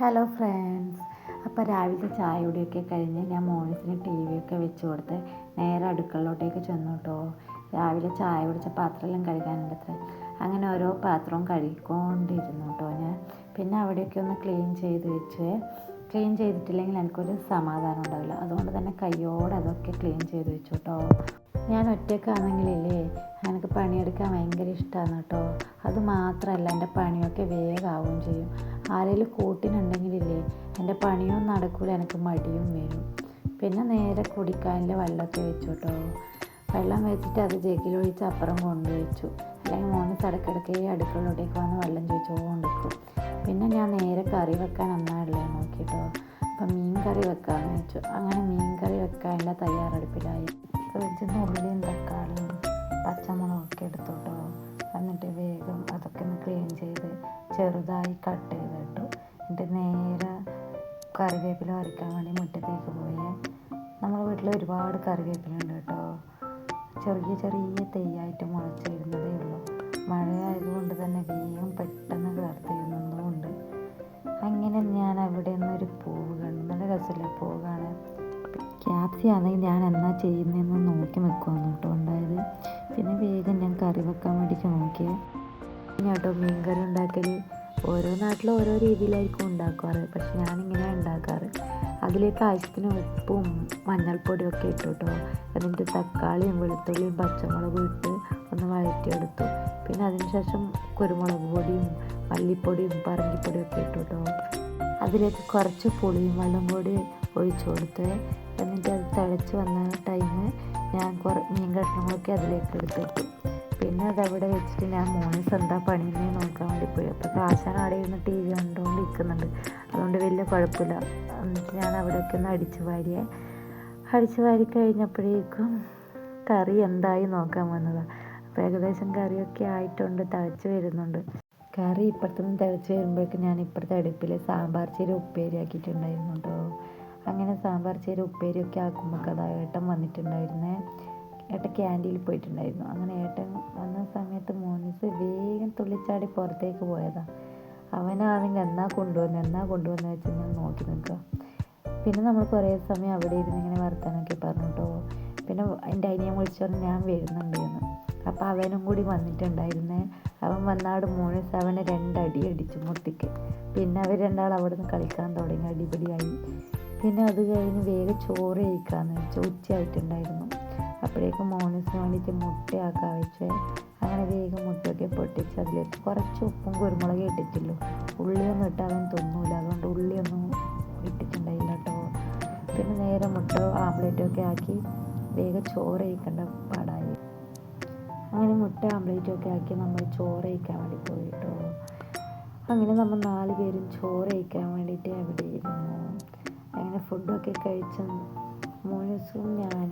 Hello friends അപ്പോൾ രാവിലത്തെ ചായ കുടിയൊക്കെ കഴിഞ്ഞ് ഞാൻ മോണിസിന് ടി വി ഒക്കെ വെച്ച് കൊടുത്ത് നേരെ അടുക്കളയിലോട്ടേക്ക് ചെന്നു കേട്ടോ രാവിലെ ചായ കുടിച്ച പാത്രമെല്ലാം കഴുകാനുണ്ട് അത്ര അങ്ങനെ ഓരോ പാത്രവും കഴുകിക്കൊണ്ടിരുന്നു കേട്ടോ ഞാൻ. പിന്നെ അവിടെയൊക്കെ ഒന്ന് ക്ലീൻ ചെയ്ത് വെച്ച്. ക്ലീൻ ചെയ്തിട്ടില്ലെങ്കിൽ എനിക്കൊരു സമാധാനം ഉണ്ടാവില്ല. അതുകൊണ്ട് തന്നെ കയ്യോടെ അതൊക്കെ ക്ലീൻ ചെയ്ത് വെച്ചു കേട്ടോ ഞാൻ ഒറ്റയ്ക്കാണെങ്കിലില്ലേ എനിക്ക് പണിയെടുക്കാൻ ഭയങ്കര ഇഷ്ടമാണ് കേട്ടോ അത് മാത്രമല്ല എന്റെ പണിയൊക്കെ വേഗമാവുകയും ചെയ്യും. ആരെങ്കിലും കൂട്ടിനുണ്ടെങ്കിലില്ലേ എന്റെ പണിയും നടക്കില്ല എനിക്ക് മടിയും വരും. പിന്നെ നേരെ കുടിക്കാനിലെ വെള്ളമൊക്കെ വെച്ചു കേട്ടോ വെള്ളം വെച്ചിട്ട് അത് ജഗിലൊഴിച്ച് അപ്പുറം കൊണ്ടുവച്ചു അല്ലെങ്കിൽ മോന് ഇടയ്ക്കിടയ്ക്ക് ഈ അടുക്കളയിലോട്ടേക്ക് വന്ന് വെള്ളം ചോദിച്ചുകൊണ്ടിരിക്കും പിന്നെ ഞാൻ നേരെ കറി വെക്കാൻ നന്നായില്ലേ നോക്കിയിട്ടോ അപ്പം മീൻ കറി വെക്കാമെന്ന് വെച്ചു. അങ്ങനെ മീൻ കറി വെക്കാനുള്ള തയ്യാറെടുപ്പിലായി. ഫ്രിഡ്ജിൽ നിന്ന് ഉള്ളിയും പച്ചമുളകൊക്കെ എടുത്തോട്ടോ എന്നിട്ട് വേഗം അതൊക്കെ ഒന്ന് ക്ലീൻ ചെയ്ത് ചെറുതായി കട്ട് ചെയ്തിട്ടു എന്നിട്ട് നേരെ കറിവേപ്പില വരയ്ക്കാൻ വേണ്ടി മുറ്റത്തേക്ക് പോയി. നമ്മുടെ വീട്ടിൽ ഒരുപാട് കറിവേപ്പില ഉണ്ട് കേട്ടോ. ചെറിയ ചെറിയ തെയ്യായിട്ട് മുളച്ച് വരുന്നതേ ഉള്ളൂ. മഴയായതുകൊണ്ട് തന്നെ വേഗം പെട്ടെന്ന് കിളർത്തി വരുന്നതുകൊണ്ട് അങ്ങനെ ഞാൻ അവിടെ നിന്നൊരു പൂവ് കണ്ടു. നല്ല രസമില്ല പൂവ് കാണാൻ? ക്യാപ്സി ആണെങ്കിൽ ഞാൻ എന്നാ ചെയ്യുന്നതെന്ന് നോക്കി നിൽക്കുവാന്ന് കേട്ടോ ഉണ്ടായത്. പിന്നെ വേഗം ഞാൻ കറി വെക്കാൻ വേണ്ടിയിട്ട് നോക്കിയേ. കേട്ടോ മീൻ കറി ഉണ്ടാക്കൽ ഓരോ നാട്ടിലും ഓരോ രീതിയിലായിരിക്കും ഉണ്ടാക്കാറ്. പക്ഷെ ഞാനിങ്ങനെ ഉണ്ടാക്കാറ്. അതിലേക്ക് ആവശ്യത്തിന് ഉപ്പും മഞ്ഞൾപ്പൊടിയും ഒക്കെ ഇട്ടു കേട്ടോ എന്നിട്ട് തക്കാളിയും വെളുത്തുള്ളിയും പച്ചമുളകും ഇട്ട് ഒന്ന് വഴറ്റിയെടുത്തു. പിന്നെ അതിനുശേഷം കുരുമുളക് പൊടിയും മല്ലിപ്പൊടിയും പറങ്കിപ്പൊടിയും ഒക്കെ ഇട്ടു കേട്ടോ അതിലേക്ക് കുറച്ച് പുളിയും വെള്ളം കൂടി ഒഴിച്ചു കൊടുത്ത് എന്നിട്ട് അത് തിളച്ച് വന്ന ടൈം ഞാൻ കുറ മീൻ കഷ്ണങ്ങളൊക്കെ അതിലേക്ക് എടുത്തിട്ടു പിന്നെ അതവിടെ വെച്ചിട്ട് ഞാൻ മോണിസ് സ്വന്തം പണിയെന്ന് നോക്കാൻ വേണ്ടി പോയി. അപ്പോൾ കാശാൻ അവിടെ ഇരുന്ന് ടി വി കണ്ടുകൊണ്ടിരിക്കുന്നുണ്ട് അതുകൊണ്ട് വലിയ കുഴപ്പമില്ല എന്നിട്ട് ഞാൻ അവിടെയൊക്കെ ഒന്ന് അടിച്ചു വാരിയെ അടിച്ചു വാരി കഴിഞ്ഞപ്പോഴേക്കും കറി എന്തായി നോക്കാൻ വന്നതാണ് അപ്പോൾ ഏകദേശം കറിയൊക്കെ ആയിട്ടുണ്ട് തിളച്ച് വരുന്നുണ്ട്. കറി ഇപ്പുറത്തുനിന്ന് തിളച്ച് വരുമ്പോഴേക്കും ഞാൻ ഇപ്പുറത്തെ അടുപ്പിൽ സാമ്പാർ ചീര ഉപ്പേരി ആക്കിയിട്ടുണ്ടായിരുന്നു കേട്ടോ അങ്ങനെ സാമ്പാർ ചീര ഉപ്പേരിയൊക്കെ ആക്കുമ്പോൾ ഏട്ടൻ വന്നിട്ടുണ്ടായിരുന്നേ. ഏട്ടൻ ക്യാന്റീനിൽ പോയിട്ടുണ്ടായിരുന്നു. അങ്ങനെ ഏട്ടൻ വന്ന സമയത്ത് മോനിസ് വേഗം തുള്ളിച്ചാടി പുറത്തേക്ക് പോയതാണ് അവനാണെങ്കിൽ എന്നാ കൊണ്ടുവന്ന് എന്നാ കൊണ്ടുവന്ന് വെച്ച് ഇങ്ങനെ നോക്കി നിൽക്കുക. പിന്നെ നമ്മൾ കുറേ സമയം അവിടെ ഇരുന്ന് ഇങ്ങനെ വർത്താനൊക്കെ പറഞ്ഞു കേട്ടോ. പിന്നെ എന്റെ അനിയൻ വിളിച്ചു പറഞ്ഞ് ഞാൻ വരുന്നുണ്ട് എന്ന് അപ്പോൾ അവനും കൂടി വന്നിട്ടുണ്ടായിരുന്നേ. അവൻ വന്നാട് മോനിസ് അവനെ രണ്ടടി അടിച്ചു മുട്ടിക്ക്. പിന്നെ അവർ രണ്ടാൾ അവിടെ നിന്ന് കളിക്കാൻ തുടങ്ങി അടിപൊളിയായി പിന്നെ അത് കഴിഞ്ഞ് വേഗം ചോറ് കഴിക്കാമെന്ന് വെച്ചാൽ ഉച്ചയായിട്ടുണ്ടായിരുന്നു. അപ്പോഴേക്കും മോണിസിന് വേണ്ടിയിട്ട് മുട്ടയാക്കാൻ വെച്ച് അങ്ങനെ വേഗം മുട്ടയൊക്കെ പൊട്ടിച്ച് അതിലേക്ക് കുറച്ച് ഉപ്പും കുരുമുളകും ഇട്ടിട്ടുള്ളൂ. ഉള്ളിയൊന്നും ഇട്ട് അവൻ തിന്നൂല. അതുകൊണ്ട് ഉള്ളിയൊന്നും ഇട്ടിട്ടുണ്ടായില്ല കേട്ടോ. പിന്നെ നേരെ മുട്ട ആംപ്ലേറ്റൊക്കെ ആക്കി വേഗം ചോറ് കഴിക്കേണ്ട പാടായി. അങ്ങനെ മുട്ട ആംപ്ലേറ്റൊക്കെ ആക്കി നമ്മൾ ചോറ് കഴിക്കാൻ വേണ്ടി പോയി കേട്ടോ. അങ്ങനെ നമ്മൾ നാല് പേരും ചോറ് കഴിക്കാൻ വേണ്ടിയിട്ട് അവിടെ ഇരുന്നു. അങ്ങനെ ഫുഡൊക്കെ കഴിച്ച മോനസും ഞാനും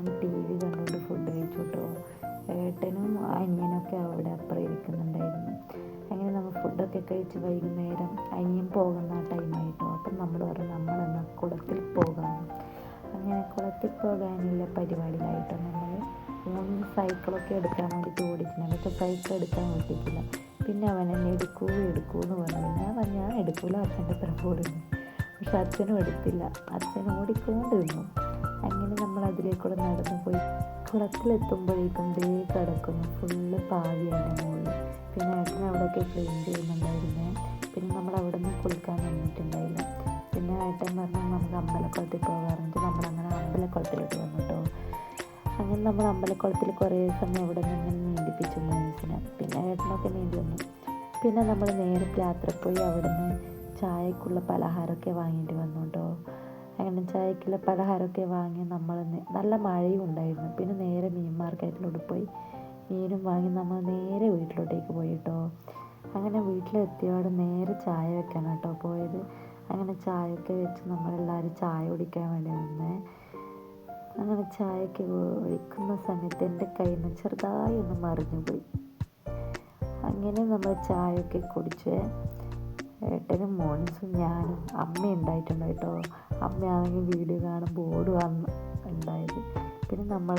ഫുഡൊക്കെ കഴിച്ച് വൈകുന്നേരം അനിയൻ പോകുന്ന ടൈമായിട്ടോ അപ്പം നമ്മൾ പറഞ്ഞു നമ്മളെന്നാൽ കുളത്തിൽ പോകാം? അങ്ങനെ കുളത്തിൽ പോകാനുള്ള പരിപാടിയിലായിട്ടോ നമ്മൾ മൂന്ന് സൈക്കിളൊക്കെ എടുക്കാൻ വേണ്ടിയിട്ട് ഓടിച്ചിട്ടുണ്ട് പക്ഷെ സൈക്കിൾ എടുക്കാൻ പറ്റിയിട്ടില്ല പിന്നെ അവൻ എന്നെ എടുക്കൂ എടുക്കൂ എന്ന് പറഞ്ഞു. ഞാൻ പറഞ്ഞു ഞാൻ എടുക്കൂല അച്ഛന്റെ പ്രഭോടുന്നു പക്ഷെ അച്ഛനും എടുത്തില്ല. അച്ഛൻ ഓടിക്കൊണ്ടിരുന്നു. അതിലേക്കൂടെ നടന്നു പോയി. കുളത്തിലെത്തുമ്പോഴേക്കും ദേ കിടക്കുന്നു. ഫുള്ള് പാവിയാണ് മോൾ. പിന്നെ ഏട്ടൻ അവിടെയൊക്കെ ക്ലീൻ ചെയ്യുന്നുണ്ടായിരുന്നേ. പിന്നെ നമ്മൾ അവിടെ നിന്ന് കുളിക്കാൻ വന്നിട്ടുണ്ടായില്ല. പിന്നെ ഏട്ടൻ പറഞ്ഞു നമുക്ക് അമ്പലക്കുളത്തിൽ പോകാറുണ്ട്. നമ്മളങ്ങനെ അമ്പലക്കുളത്തിലോട്ട് വന്നു കേട്ടോ അങ്ങനെ നമ്മൾ അമ്പലക്കുളത്തിൽ കുറേ സമയം അവിടെ നിന്ന് ഇങ്ങനെ നീന്തിപ്പിച്ചു മനസ്സിനെ. പിന്നെ ഏട്ടനൊക്കെ നീന്തി വന്നു. പിന്നെ നമ്മൾ നേരെ യാത്ര പോയി അവിടെ നിന്ന് ചായക്കുള്ള പലഹാരമൊക്കെ വാങ്ങിയിട്ട് വന്നു കേട്ടോ അങ്ങനെ ചായക്കുള്ള പലഹാരമൊക്കെ വാങ്ങി നമ്മൾ നല്ല മഴയും ഉണ്ടായിരുന്നു. പിന്നെ നേരെ മീൻ മാർക്കറ്റിലോട്ട് പോയി. മീനും വാങ്ങി നമ്മൾ നേരെ വീട്ടിലോട്ടേക്ക് പോയി കേട്ടോ അങ്ങനെ വീട്ടിലെത്തിയോടെ നേരെ ചായ വെക്കാൻ കേട്ടോ പോയത്. അങ്ങനെ ചായയൊക്കെ വെച്ച് നമ്മളെല്ലാവരും ചായ കുടിക്കാൻ വേണ്ടി നിന്നേ അങ്ങനെ ചായയൊക്കെ ഒഴിക്കുന്ന സമയത്ത് എന്റെ കയ്യിൽ നിന്ന് ചെറുതായി ഒന്ന് മറിഞ്ഞു പോയി അങ്ങനെ നമ്മൾ ചായയൊക്കെ കുടിച്ച്. ഏട്ടനും മോൻസും ഞാനും അമ്മ ഉണ്ടായിട്ടുണ്ട് കേട്ടോ. അമ്മയാണെങ്കിൽ വീഡിയോ കാണുമ്പോൾ ഓടുകയാണ് ഉണ്ടായത്. പിന്നെ നമ്മൾ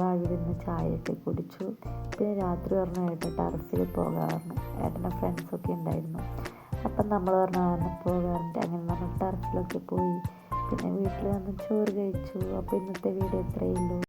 ചായയൊക്കെ കുടിച്ചു. പിന്നെ രാത്രി പറഞ്ഞു ഏട്ടൻ ടർഫിൽ പോകാറുണ്ട് ഏട്ടന്റെ ഫ്രണ്ട്സൊക്കെ ഉണ്ടായിരുന്നു. അപ്പം നമ്മൾ പറഞ്ഞു കാരണം പോകാറുണ്ട് അങ്ങനെ നമ്മൾ ടർഫിലൊക്കെ പോയി. പിന്നെ വീട്ടിൽ വന്ന് ചോറ് കഴിച്ചു. അപ്പോൾ ഇന്നത്തെ വീഡിയോ ഇത്രയേ